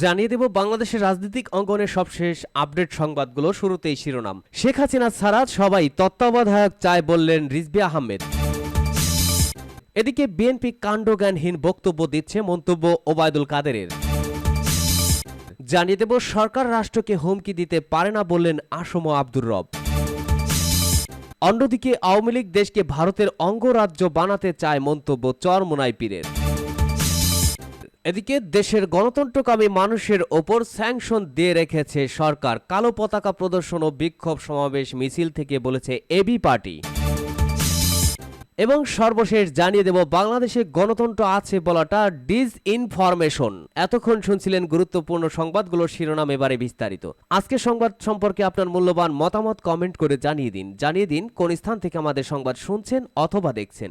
জানিয়ে দেব বাংলাদেশের রাজনৈতিক অঙ্গনের সবশেষ আপডেট সংবাদগুলো শুরুতেই শিরোনাম। শেখ হাসিনা ছাড়া সবাই তত্ত্বাবধায়ক চায় বললেন রিজবি আহমেদ। এদিকে বিএনপি কাণ্ডজ্ঞানহীন বক্তব্য দিচ্ছে মন্তব্য ওবায়দুল কাদেরের। জানিয়ে দেব সরকার রাষ্ট্রকে হুমকি দিতে পারে না বললেন আসম আব্দুর রব। অন্যদিকে আওয়ামী লীগ দেশকে ভারতের অঙ্গরাজ্য বানাতে চায় মন্তব্য চরমোনাই পীরের। এদিকে দেশের গণতন্ত্রকামী মানুষের ওপর স্যাংশন দিয়ে রেখেছে সরকার। কালো পতাকা প্রদর্শন ও বিক্ষোভ সমাবেশ মিছিল থেকে বলেছে এবি পার্টি। এবং সর্বশেষ জানিয়ে দেব, বাংলাদেশে গণতন্ত্র আছে বলাটা ডিস ইনফরমেশন এতক্ষণ শুনছিলেন গুরুত্বপূর্ণ সংবাদগুলোর শিরোনাম এবারে বিস্তারিত। আজকের সংবাদ সম্পর্কে আপনার মূল্যবান মতামত কমেন্ট করে জানিয়ে দিন। জানিয়ে দিন কোন স্থান থেকে আমাদের সংবাদ শুনছেন অথবা দেখছেন।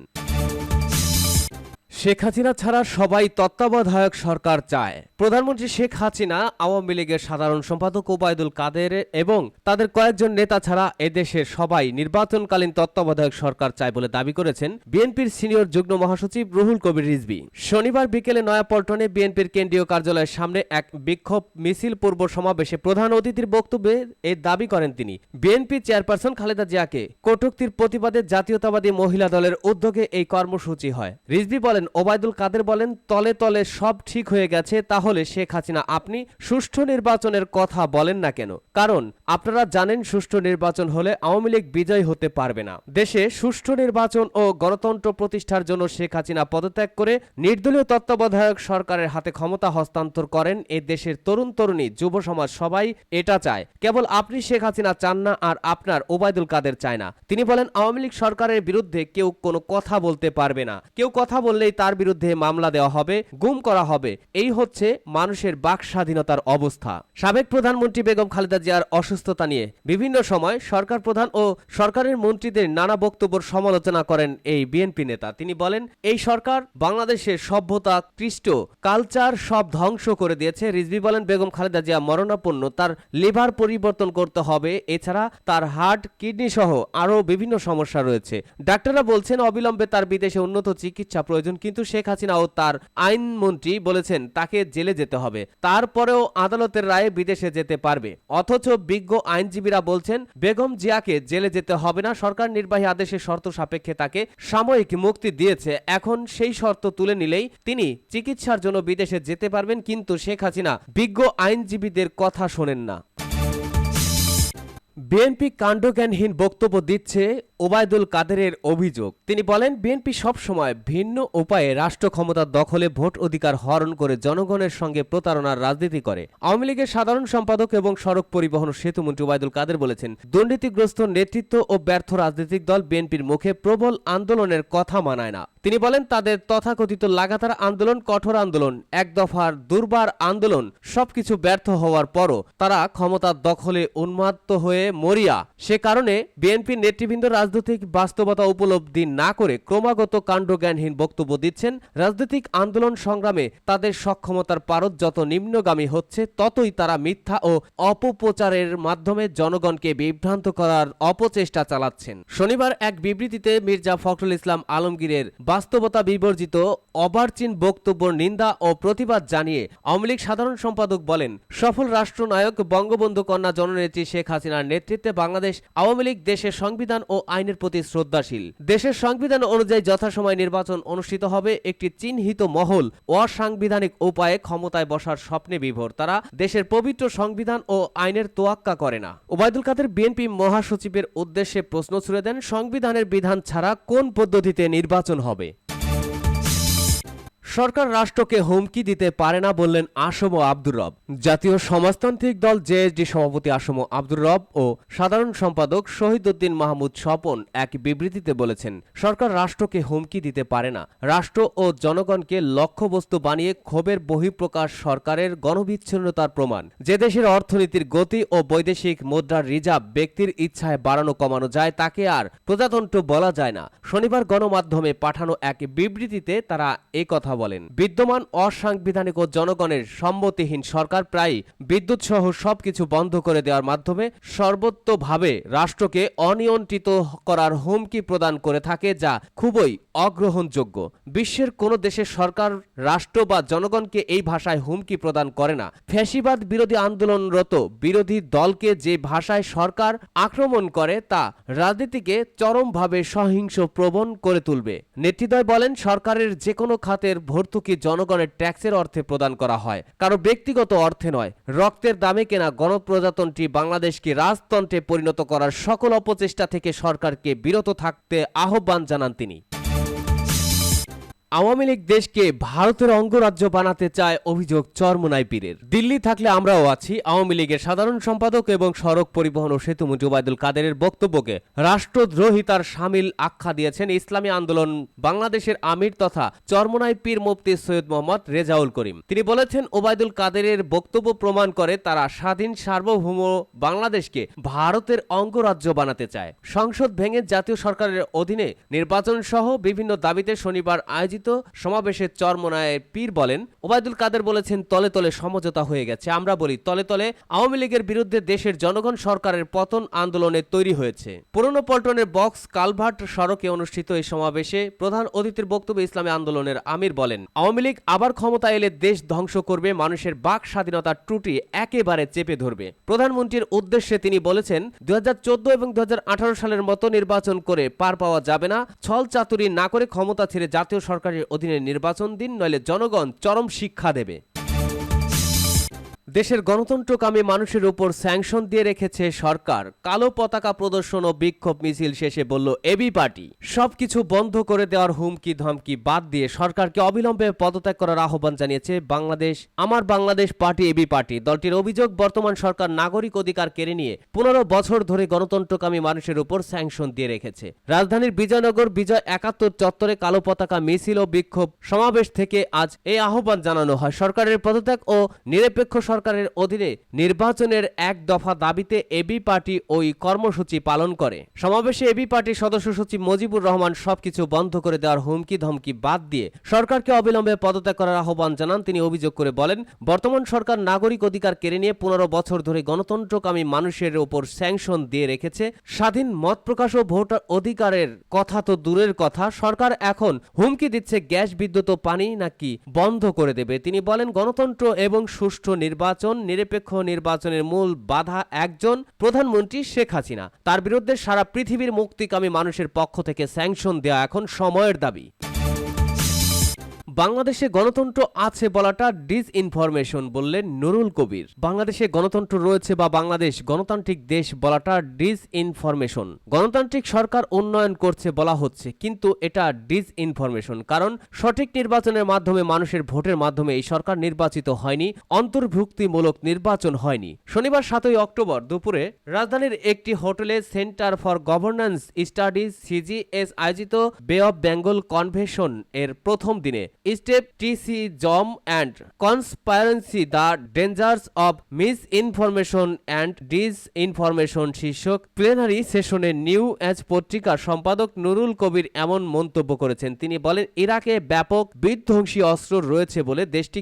শেখ হাসিনা ছাড়া সবাই তত্ত্বাবধায়ক সরকার চায়। প্রধানমন্ত্রী শেখ হাসিনা, আওয়ামী লীগের সাধারণ সম্পাদক ওবায়দুল কাদের এবং তাদের কয়েকজন নেতা ছাড়া এদেশের সবাই নির্বাচনকালীন তত্ত্বাবধায়ক সরকার চায় বলে দাবি করেছেন বিএনপির সিনিয়র যুগ্ম মহাসচিব রুহুল কবির রিজভি। শনিবার বিকেলে নয়াপল্টনে বিএনপির কেন্দ্রীয় কার্যালয়ের সামনে এক বিক্ষোভ মিছিল পূর্ব সমাবেশে প্রধান অতিথির বক্তব্যে এই দাবি করেন তিনি। বিএনপি চেয়ারপারসন খালেদা জিয়াকে কটুক্তির প্রতিবাদে জাতীয়তাবাদী মহিলা দলের উদ্যোগে এই কর্মসূচি হয়। রিজভি বলেন ওবায়দুল কাদের বলেন, তলে তলে সব ঠিক হয়ে গেছে, তাহলে শেখ হাসিনা আপনি সুষ্ঠু নির্বাচনের কথা বলেন না কেন? কারণ, আপনারা জানেন সুষ্ঠু নির্বাচন হলে আওয়ামী লীগ বিজয় হতে পারবে না। দেশে সুষ্ঠু নির্বাচন ও গণতন্ত্র প্রতিষ্ঠার জন্য শেখ হাসিনা পদত্যাগ করে নির্দলীয় তত্ত্বাবধায়ক সরকারের হাতে ক্ষমতা হস্তান্তর করেন এ দেশের তরুণ তরুণী, যুব সমাজ সবাই এটা চায়। কেবল আপনি শেখ হাসিনা চান না, আর আপনার ওবায়দুল কাদের চায় না। তিনি বলেন, আওয়ামী লীগ সরকারের বিরুদ্ধে কেউ কোনো কথা বলতে পারবে না। কেউ কথা বললেই তার বিরুদ্ধে মামলা দেওয়া হবে, গুম করা হবে। এই হচ্ছে মানুষের বাক স্বাধীনতার অবস্থা। সাবেক প্রধানমন্ত্রী বেগম খালেদা জিয়ার অসুস্থতা নিয়ে বিভিন্ন সময় সরকার প্রধান ও সরকারের মন্ত্রীদের নানা বক্তব্য সমালোচনা করেন এই বিএনপি নেতা। তিনি বলেন, এই সরকার বাংলাদেশের সভ্যতা, কৃষ্ট, কালচার সব ধ্বংস করে দিয়েছে। রিজভি বলেন, বেগম খালেদা জিয়া মরণাপন্ন, তার লিভার পরিবর্তন করতে হবে। এছাড়া তার হার্ট, কিডনি সহ আরও বিভিন্ন সমস্যা রয়েছে। ডাক্তাররা বলছেন, অবিলম্বে তার বিদেশে উন্নত চিকিৎসা প্রয়োজন কিন্তু শেখ হাসিনা ও তার আইনমন্ত্রী বলেছেন তাকে জেলে যেতে হবে। তারপরেও আদালতের রায়ে বিদেশে যেতে পারবে। অথচ বিজ্ঞ আইনজীবীরা বলছেন, বেগম জিয়াকে জেলে যেতে হবে না, সরকার নির্বাহী আদেশের শর্ত সাপেক্ষে তাকে সাময়িক মুক্তি দিয়েছে। এখন সেই শর্ত তুলে নিলেই তিনি চিকিৎসার জন্য বিদেশে যেতে পারবেন, কিন্তু শেখ হাসিনা বিজ্ঞ আইনজীবীদের কথা শোনেন না। বিএনপি কাণ্ডজ্ঞানহীন বক্তব্য দিচ্ছে ওবায়দুল কাদেরের অভিযোগ। তিনি বলেন, বিএনপি সবসময় ভিন্ন উপায়ে রাষ্ট্র ক্ষমতা দখলে ভোট অধিকার হরণ করে জনগণের সঙ্গে প্রতারণার রাজনীতি করে। আওয়ামী লীগের সাধারণ সম্পাদক এবং সড়ক পরিবহন সেতুমন্ত্রী ওবায়দুল কাদের বলেছেন, দুর্নীতিগ্রস্ত নেতৃত্ব ও ব্যর্থ রাজনৈতিক দল বিএনপির মুখে প্রবল আন্দোলনের কথা মানায় না। তিনি বলেন, তাদের তথাকথিত লাগাতার আন্দোলন, কঠোর আন্দোলন, এক দফার দুর্বার আন্দোলন, সবকিছু ব্যর্থ হওয়ার পরও তারা ক্ষমতার দখলে উন্মাত্ত হয়ে মরিয়া। সে কারণে বিএনপির নেতৃবৃন্দ রাজনৈতিক বাস্তবতা উপলব্ধি না করে ক্রমাগত কাণ্ডজ্ঞানহীন বক্তব্য দিচ্ছেন। রাজনৈতিক আন্দোলন সংগ্রামে তাদের সক্ষমতার পারদ যত নিম্নগামী হচ্ছে, ততই তারা মিথ্যা ও অপপ্রচারের মাধ্যমে জনগণকে বিভ্রান্ত করার অপচেষ্টা চালাচ্ছেন। শনিবার এক বিবৃতিতে মির্জা ফখরুল ইসলাম আলমগীরের বাস্তবতা বিবর্জিত অবার্চিন বক্তব্য নিন্দা ও প্রতিবাদ জানিয়ে আওয়ামী লীগ সাধারণ সম্পাদক বলেন, সফল রাষ্ট্রনায়ক বঙ্গবন্ধু কন্যা জননেত্রী শেখ হাসিনার নেতৃত্বে বাংলাদেশ আওয়ামী লীগ দেশের সংবিধান ও আইনের প্রতি শ্রদ্ধাশীল। দেশের সংবিধান অনুযায়ী যথাসময়ে নির্বাচন অনুষ্ঠিত হবে একটি চিহ্নিত মহল, অসাংবিধানিক উপায়ে ক্ষমতায় বসার স্বপ্নে বিভোর। তারা দেশের পবিত্র সংবিধান ও আইনের তোয়াক্কা করে না। ওবায়দুল কাদের বিএনপি মহাসচিবের উদ্দেশ্যে প্রশ্ন ছুড়ে দেন, সংবিধানের বিধান ছাড়া কোন পদ্ধতিতে নির্বাচন হবে? সরকার রাষ্ট্রকে হুমকি দিতে পারে না বললেন আসম আব্দুর রব। জাতীয় সমাজতান্ত্রিক দল জেএসডি সভাপতি আসম আব্দুর রব ও সাধারণ সম্পাদক শহীদউদ্দিন মাহমুদ স্বপন এক বিবৃতিতে বলেছেন, সরকার রাষ্ট্রকে হুমকি দিতে পারে না। রাষ্ট্র ও জনগণকে লক্ষ্যবস্তু বানিয়ে ক্ষোভের বহিঃপ্রকাশ সরকারের গণবিচ্ছিন্নতার প্রমাণ। যে দেশের অর্থনীতির গতি ও বৈদেশিক মুদ্রার রিজার্ভ ব্যক্তির ইচ্ছায় বাড়ানো কমানো যায় তাকে আর প্রজাতন্ত্র বলা যায় না। শনিবার গণমাধ্যমে পাঠানো এক বিবৃতিতে তারা কথা বলেন, বিদ্যমান অসাংবিধানিক ও জনগণের সম্মতিহীন সরকার প্রায় বিদ্যুৎ সহ সবকিছু বন্ধ করে দেওয়ার মাধ্যমে সর্বত্রভাবে রাষ্ট্রকে অনিয়ন্ত্রিত করার হুমকি প্রদান করে থাকে, যা খুবই অগ্রহণযোগ্য। বিশ্বের কোনো দেশের সরকার, রাষ্ট্র বা জনগণকে এই ভাষায় হুমকি প্রদান করে না। ফ্যাসিবাদ বিরোধী আন্দোলনরত বিরোধী দলকে যে ভাষায় সরকার আক্রমণ করে, তা রাজনীতিকে চরমভাবে সহিংস প্রবণ করে তুলবে। নেতৃদ্বয় বলেন, সরকারের যে কোনো খাতের ভর্তুকি জনগণের ট্যাক্সের অর্থে প্রদান করা হয়। কারও ব্যক্তিগত অর্থে নয়, রক্তের দামে কেনা গণপ্রজাতন্ত্রী বাংলাদেশকে রাজতন্ত্রে পরিণত করার সকল অপচেষ্টা থেকে সরকারকে বিরত থাকতে আহ্বান জানান তিনি। আওয়ামী লীগ দেশকে ভারতের অঙ্গরাজ্য বানাতে চায় অভিযোগ চরমোনাই পীরের। দিল্লি থাকলে আমরাও আছি, আওয়ামী লীগের সাধারণ সম্পাদক এবং সড়ক পরিবহন ও সেতুমন্ত্রী ওবায়দুল কাদেরের বক্তব্যকে রাষ্ট্রদ্রোহিতার সামিল আখ্যা দিয়েছেন ইসলামী আন্দোলন, বাংলাদেশের আমির তথা চরমোনাই পীর মুফতি সৈয়দ মোহাম্মদ রেজাউল করিম। তিনি বলেছেন, ওবায়দুল কাদেরের বক্তব্য প্রমাণ করে তারা স্বাধীন, সার্বভৌম বাংলাদেশকে ভারতের অঙ্গরাজ্য বানাতে চায়। সংসদ ভেঙে জাতীয় সরকারের অধীনে নির্বাচন সহ বিভিন্ন দাবিতে শনিবার আয়োজিত সমাবেশে চরমনায় পীর বলেন, ওবায়দুল কাদের বলেছেন, তলে তলে সমঝোতা হয়ে গেছে। আমরা বলি, তলে তলে আওয়ামী লীগের বিরুদ্ধে দেশের জনগণ সরকারের পতন আন্দোলনে তৈরি হয়েছে। পুরনো পল্টনের বক্স কালভার্ট সড়কে অনুষ্ঠিত এই সমাবেশে প্রধান অতিথির বক্তব্যে ইসলামী আন্দোলনের আমির বলেন, আওয়ামী লীগ আবার ক্ষমতা এলে দেশ ধ্বংস করবে, মানুষের বাক স্বাধীনতার ত্রুটি একেবারে চেপে ধরবে। প্রধানমন্ত্রীর উদ্দেশ্যে তিনি বলেছেন দুই হাজার চোদ্দ এবং দু হাজার আঠারো সালের মতো নির্বাচন করে পার পাওয়া যাবে না, ছল চাতুরি না করে ক্ষমতা ছেড়ে জাতীয় সরকারের অধীনে নির্বাচন দিন নইলে জনগণ চরম শিক্ষা দেবে। দেশের গণতন্ত্রকামী মানুষের উপর স্যাংশন দিয়ে রেখেছে সরকার। কালো পতাকা প্রদর্শন ও বিক্ষোভ মিছিল শেষে বলল এবি পার্টি। সবকিছু বন্ধ করে দেওয়ার হুমকি ধমকি বাদ দিয়ে সরকারকে অবিলম্বে পদত্যাগ করার আহ্বান জানিয়েছে বাংলাদেশ। আমার বাংলাদেশ পার্টি এবি পার্টি। দলটির অভিযোগ, বর্তমান সরকার নাগরিক অধিকার কেড়ে নিয়ে পনেরো বছর ধরে গণতন্ত্রকামী মানুষের উপর স্যাংশন দিয়ে রেখেছে। রাজধানীর বিজয়নগর বিজয় একাত্তর চত্বরে কালো পতাকা মিছিল ও বিক্ষোভ সমাবেশ থেকে আজ এই আহ্বান জানানো হয়। সরকারের পদত্যাগ ও নিরপেক্ষ সরকারের অধীনে নির্বাচনের এক দফা দাবিতে এবি পার্টি ওই কর্মসূচি পালন করে। সমাবেশে এবি পার্টির সদস্য সচিব মজিবুর রহমান সবকিছু বন্ধ করে দেওয়ার হুমকি ধমকি বাদ দিয়ে সরকারকে অবিলম্বে পদত্যাগ করার আহ্বান জানান তিনি অভিযোগ করে বলেন, বর্তমান সরকার নাগরিক অধিকার কেড়ে নিয়ে পনেরো বছর ধরে গণতন্ত্রকামী মানুষের ওপর স্যাংশন দিয়ে রেখেছে। স্বাধীন মত প্রকাশ ও ভোটার অধিকারের কথা তো দূরের কথা, সরকার এখন হুমকি দিচ্ছে গ্যাস, বিদ্যুৎ ও পানি নাকি বন্ধ করে দেবে। তিনি বলেন, গণতন্ত্র এবং সুষ্ঠু নির্বাচন নিরপেক্ষ নির্বাচনের মূল বাধা একজন প্রধানমন্ত্রী শেখ হাসিনা। তার বিরুদ্ধে সারা পৃথিবীর মুক্তিকামী মানুষের পক্ষ থেকে স্যাংশন দেওয়া এখন সময়ের দাবি। বাংলাদেশে গণতন্ত্র আছে বলাটা ডিস ইনফরমেশন বললেন নুরুল কবির। বাংলাদেশে গণতন্ত্র রয়েছে বা বাংলাদেশ গণতান্ত্রিক দেশ বলাটা ডিস ইনফরমেশন গণতান্ত্রিক সরকার উন্নয়ন করছে বলা হচ্ছে, কিন্তু এটা ডিস ইনফরমেশন কারণ সঠিক নির্বাচনের মাধ্যমে মানুষের ভোটের মাধ্যমে এই সরকার নির্বাচিত হয়নি, অন্তর্ভুক্তিমূলক নির্বাচন হয়নি। শনিবার সাতই অক্টোবর দুপুরে রাজধানীর একটি হোটেলে Centre for Governance Studies, CGS, আয়োজিত বে অফ বেঙ্গল কনভেনশন এর প্রথম দিনে scepticism, and conspiracy the dangers of misinformation and disinformation শীর্ষক প্লেনারি সেশনে নিউ এজ পত্রিকার সম্পাদক নুরুল কবির এমন মন্তব্য করেছেন। তিনি বলেন, ইরাকে ব্যাপক বিধ্বংসী অস্ত্র রয়েছে বলে দেশটি